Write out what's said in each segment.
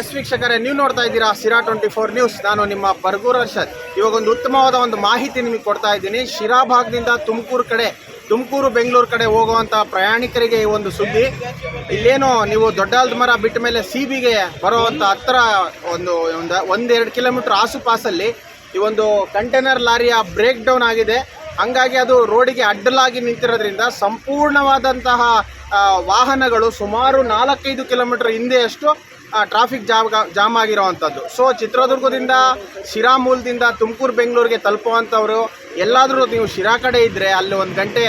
S ವೀಕ್ಷಕರೇ, ನೀವು ನೋಡ್ತಾ ಇದ್ದೀರಾ ಶಿರಾ ಟ್ವೆಂಟಿ ಫೋರ್ ನ್ಯೂಸ್. ನಾನು ನಿಮ್ಮ ಬರ್ಗೂರ್ ಅರ್ಷದ್. ಇವಾಗ ಒಂದು ಉತ್ತಮವಾದ ಒಂದು ಮಾಹಿತಿ ನಿಮಗೆ ಕೊಡ್ತಾ ಇದ್ದೀನಿ. ಶಿರಾ ಭಾಗದಿಂದ ತುಮಕೂರು ಕಡೆ, ತುಮಕೂರು, ಬೆಂಗಳೂರು ಕಡೆ ಹೋಗುವಂಥ ಪ್ರಯಾಣಿಕರಿಗೆ ಈ ಒಂದು ಸುದ್ದಿ. ಇಲ್ಲೇನು ನೀವು ದೊಡ್ಡಾಲ್ದ ಮರ ಬಿಟ್ಟ ಮೇಲೆ ಸಿ ಬಿಗೆ ಬರುವಂಥ ಹತ್ತಿರ ಒಂದು ಒಂದು, ಒಂದೆರಡು ಕಿಲೋಮೀಟ್ರ್ ಆಸುಪಾಸಲ್ಲಿ ಈ ಒಂದು ಕಂಟೈನರ್ ಲಾರಿಯ ಬ್ರೇಕ್ ಡೌನ್ ಆಗಿದೆ. ಹಂಗಾಗಿ ಅದು ರೋಡಿಗೆ ಅಡ್ಡಲಾಗಿ ನಿಂತಿರೋದ್ರಿಂದ ಸಂಪೂರ್ಣವಾದಂತಹ ವಾಹನಗಳು ಸುಮಾರು ನಾಲ್ಕೈದು ಕಿಲೋಮೀಟರ್ ಹಿಂದೆಯಷ್ಟು ಟ್ರಾಫಿಕ್ ಜಾಮ್ ಜಾಮ್ ಆಗಿರೋವಂಥದ್ದು. ಸೊ ಚಿತ್ರದುರ್ಗದಿಂದ ಶಿರಾ ಮೂಲದಿಂದ ತುಮಕೂರು, ಬೆಂಗಳೂರಿಗೆ ತಲುಪುವಂಥವ್ರು, ಎಲ್ಲಾದರೂ ನೀವು ಶಿರಾ ಕಡೆ ಇದ್ದರೆ ಅಲ್ಲಿ ಒಂದು ಗಂಟೆ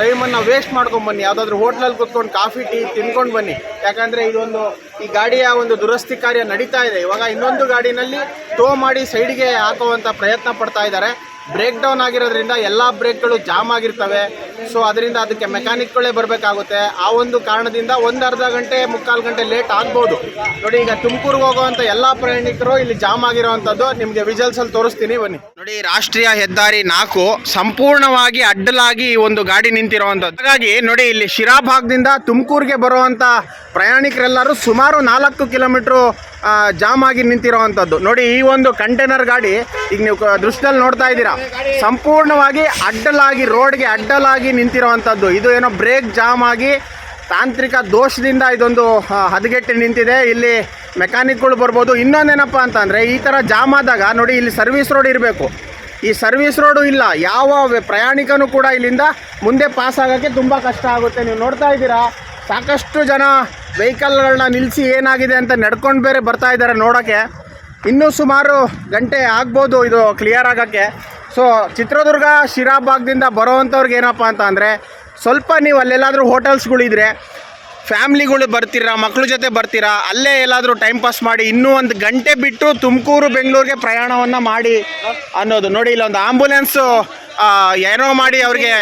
ಟೈಮನ್ನು ವೇಸ್ಟ್ ಮಾಡ್ಕೊಂಬನ್ನಿ ಯಾವುದಾದ್ರು ಹೋಟ್ಲಲ್ಲಿ ಕೂತ್ಕೊಂಡು ಕಾಫಿ ಟೀ ತಿನ್ಕೊಂಡು ಬನ್ನಿ. ಯಾಕಂದರೆ ಇದೊಂದು, ಈ ಗಾಡಿಯ ಒಂದು ದುರಸ್ತಿ ಕಾರ್ಯ ನಡೀತಾ ಇದೆ. ಇವಾಗ ಇನ್ನೊಂದು ಗಾಡಿನಲ್ಲಿ ಟೋ ಮಾಡಿ ಸೈಡ್ಗೆ ಹಾಕುವಂಥ ಪ್ರಯತ್ನ ಪಡ್ತಾ ಇದ್ದಾರೆ. ಬ್ರೇಕ್ ಡೌನ್ ಆಗಿರೋದ್ರಿಂದ ಎಲ್ಲ ಬ್ರೇಕ್ಗಳು ಜಾಮ್ ಆಗಿರ್ತವೆ. ಸೊ ಅದರಿಂದ ಅದಕ್ಕೆ ಮೆಕ್ಯಾನಿಕ್ಗಳೇ ಬರಬೇಕಾಗುತ್ತೆ. ಆ ಒಂದು ಕಾರಣದಿಂದ ಒಂದು ಅರ್ಧ ಗಂಟೆ, ಮುಕ್ಕಾಲು ಗಂಟೆ ಲೇಟ್ ಆಗ್ಬೋದು. ನೋಡಿ, ಈಗ ತುಮಕೂರಿಗೆ ಹೋಗುವಂಥ ಎಲ್ಲ ಪ್ರಯಾಣಿಕರು ಇಲ್ಲಿ ಜಾಮ್ ಆಗಿರೋವಂಥದ್ದು ನಿಮಗೆ ವಿಜಲ್ಸಲ್ಲಿ ತೋರಿಸ್ತೀನಿ, ಬನ್ನಿ. ನೋಡಿ, ರಾಷ್ಟ್ರೀಯ ಹೆದ್ದಾರಿ ನಾಲ್ಕು ಸಂಪೂರ್ಣವಾಗಿ ಅಡ್ಡಲಾಗಿ ಒಂದು ಗಾಡಿ ನಿಂತಿರುವಂಥದ್ದು. ಹಾಗಾಗಿ ನೋಡಿ, ಇಲ್ಲಿ ಶಿರಾ ಭಾಗದಿಂದ ತುಮಕೂರಿಗೆ ಬರುವಂಥ ಪ್ರಯಾಣಿಕರೆಲ್ಲರೂ ಸುಮಾರು ನಾಲ್ಕು ಕಿಲೋಮೀಟ್ರು ಜಾಮ್ ಆಗಿ ನಿಂತಿರುವಂಥದ್ದು. ನೋಡಿ, ಈ ಒಂದು ಕಂಟೈನರ್ ಗಾಡಿ ಈಗ ನೀವು ದೃಷ್ಟಿಯಲ್ಲಿ ನೋಡ್ತಾ ಇದ್ದೀರಾ. ಸಂಪೂರ್ಣವಾಗಿ ಅಡ್ಡಲಾಗಿ, ರೋಡ್ಗೆ ಅಡ್ಡಲಾಗಿ ನಿಂತಿರುವಂಥದ್ದು. ಇದು ಏನೋ ಬ್ರೇಕ್ ಜಾಮ್ ಆಗಿ ತಾಂತ್ರಿಕ ದೋಷದಿಂದ ಇದೊಂದು ಹದಗೆಟ್ಟು ನಿಂತಿದೆ. ಇಲ್ಲಿ ಮೆಕ್ಯಾನಿಕ್ಗಳು ಬರ್ಬೋದು. ಇನ್ನೊಂದೇನಪ್ಪ ಅಂತಂದರೆ, ಈ ಥರ ಜಾಮ್ ಆದಾಗ ನೋಡಿ ಇಲ್ಲಿ ಸರ್ವಿಸ್ ರೋಡ್ ಇರಬೇಕು. ಈ ಸರ್ವಿಸ್ ರೋಡು ಇಲ್ಲ, ಯಾವ ಪ್ರಯಾಣಿಕನೂ ಕೂಡ ಇಲ್ಲಿಂದ ಮುಂದೆ ಪಾಸ್ ಆಗೋಕ್ಕೆ ತುಂಬ ಕಷ್ಟ ಆಗುತ್ತೆ. ನೀವು ನೋಡ್ತಾ ಇದ್ದೀರಾ, ಸಾಕಷ್ಟು ಜನ ವೆಹಿಕಲ್ಗಳನ್ನ ನಿಲ್ಲಿಸಿ ಏನಾಗಿದೆ ಅಂತ ನಡ್ಕೊಂಡು ಬೇರೆ ಬರ್ತಾ ಇದ್ದಾರೆ ನೋಡೋಕ್ಕೆ. ಇನ್ನೂ ಸುಮಾರು ಗಂಟೆ ಆಗ್ಬೋದು ಇದು ಕ್ಲಿಯರ್ ಆಗೋಕ್ಕೆ. ಸೊ ಚಿತ್ರದುರ್ಗ ಶಿರಾ ಭಾಗದಿಂದ ಬರೋವಂಥವ್ರಿಗೆ ಏನಪ್ಪ ಅಂತ ಸ್ವಲ್ಪ ನೀವು ಅಲ್ಲೆಲ್ಲಾದರೂ ಹೋಟೆಲ್ಸ್ಗಳಿದ್ರೆ ಫ್ಯಾಮ್ಲಿಗಳು ಬರ್ತೀರಾ ಮಕ್ಕಳ ಜೊತೆ ಬರ್ತೀರಾ, ಅಲ್ಲೇ ಎಲ್ಲಾದರೂ ಟೈಮ್ ಪಾಸ್ ಮಾಡಿ ಇನ್ನೂ ಒಂದು ಗಂಟೆ ಬಿಟ್ಟು ತುಮಕೂರು, ಬೆಂಗಳೂರಿಗೆ ಪ್ರಯಾಣವನ್ನು ಮಾಡಿ ಅನ್ನೋದು. ನೋಡಿ, ಇಲ್ಲೊಂದು ಆಂಬುಲೆನ್ಸು ಏನೋ ಮಾಡಿ ಅವ್ರಿಗೆ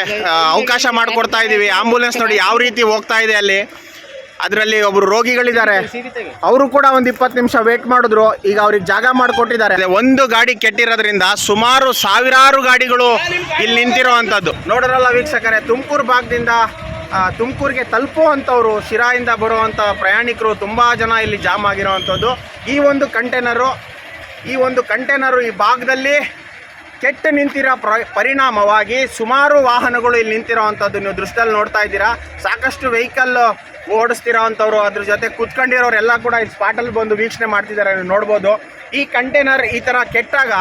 ಅವಕಾಶ ಮಾಡಿಕೊಡ್ತಾ ಇದ್ದೀವಿ ಆಂಬುಲೆನ್ಸ್ ನೋಡಿ ಯಾವ ರೀತಿ ಹೋಗ್ತಾ ಇದೆ ಅಲ್ಲಿ. ಅದರಲ್ಲಿ ಒಬ್ಬರು ರೋಗಿಗಳಿದ್ದಾರೆ. ಅವರು ಕೂಡ ಒಂದು ಇಪ್ಪತ್ತು ನಿಮಿಷ ವೇಟ್ ಮಾಡಿದ್ರು. ಈಗ ಅವ್ರಿಗೆ ಜಾಗ ಮಾಡಿಕೊಟ್ಟಿದ್ದಾರೆ. ಒಂದು ಗಾಡಿ ಕೆಟ್ಟಿರೋದ್ರಿಂದ ಸುಮಾರು ಸಾವಿರಾರು ಗಾಡಿಗಳು ಇಲ್ಲಿ ನಿಂತಿರುವಂಥದ್ದು. ನೋಡೋರಲ್ಲ ವೀಕ್ಷಕರೇ, ತುಮಕೂರು ಭಾಗದಿಂದ ತುಮಕೂರಿಗೆ ತಲುಪುವಂಥವ್ರು, ಶಿರಾಯಿಂದ ಬರುವಂಥ ಪ್ರಯಾಣಿಕರು ತುಂಬ ಜನ ಇಲ್ಲಿ ಜಾಮ್ ಆಗಿರೋವಂಥದ್ದು. ಈ ಒಂದು ಕಂಟೈನರು, ಈ ಒಂದು ಕಂಟೈನರು ಈ ಭಾಗದಲ್ಲಿ ಕೆಟ್ಟು ನಿಂತಿರೋ ಪ್ರ, ಪರಿಣಾಮವಾಗಿ ಸುಮಾರು ವಾಹನಗಳು ಇಲ್ಲಿ ನಿಂತಿರೋವಂಥದ್ದು ನೀವು ದೃಶ್ಯದಲ್ಲಿ ನೋಡ್ತಾ ಇದ್ದೀರಾ. ಸಾಕಷ್ಟು ವೆಹಿಕಲ್ ಓಡಿಸ್ತಿರೋವಂಥವ್ರು, ಅದ್ರ ಜೊತೆ ಕುತ್ಕೊಂಡಿರೋರೆಲ್ಲ ಕೂಡ ಈ ಸ್ಪಾಟಲ್ಲಿ ಬಂದು ವೀಕ್ಷಣೆ ಮಾಡ್ತಿದ್ದಾರೆ, ನೀವು ನೋಡ್ಬೋದು. ಈ ಕಂಟೈನರ್ ಈ ಥರ ಕೆಟ್ಟಾಗ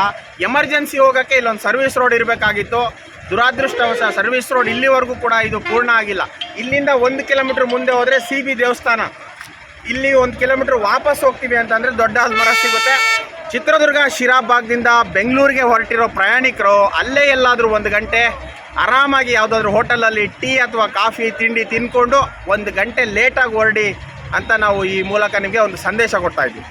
ಎಮರ್ಜೆನ್ಸಿ ಹೋಗೋಕ್ಕೆ ಇಲ್ಲೊಂದು ಸರ್ವಿಸ್ ರೋಡ್ ಇರಬೇಕಾಗಿತ್ತು. ದುರಾದೃಷ್ಟವಶ ಸರ್ವಿಸ್ ರೋಡ್ ಇಲ್ಲಿವರೆಗೂ ಕೂಡ ಇದು ಪೂರ್ಣ ಆಗಿಲ್ಲ. ಇಲ್ಲಿಂದ ಒಂದು ಕಿಲೋಮೀಟ್ರ್ ಮುಂದೆ ಹೋದರೆ ಸಿ ಬಿ ದೇವಸ್ಥಾನ. ಇಲ್ಲಿ ಒಂದು ಕಿಲೋಮೀಟ್ರ್ ವಾಪಸ್ ಹೋಗ್ತೀವಿ ಅಂತಂದರೆ ದೊಡ್ಡ ಮರ ಸಿಗುತ್ತೆ. ಚಿತ್ರದುರ್ಗ ಶಿರಾ ಭಾಗದಿಂದ ಬೆಂಗಳೂರಿಗೆ ಹೊರಟಿರೋ ಪ್ರಯಾಣಿಕರು ಅಲ್ಲೇ ಎಲ್ಲಾದರೂ ಒಂದು ಗಂಟೆ ಆರಾಮಾಗಿ ಯಾವುದಾದ್ರೂ ಹೋಟೆಲಲ್ಲಿ ಟೀ ಅಥವಾ ಕಾಫಿ, ತಿಂಡಿ ತಿನ್ಕೊಂಡು ಒಂದು ಗಂಟೆ ಲೇಟಾಗಿ ಹೊರಡಿ ಅಂತ ನಾವು ಈ ಮೂಲಕ ನಿಮಗೆ ಒಂದು ಸಂದೇಶ ಕೊಡ್ತಾ ಇದ್ದೀವಿ.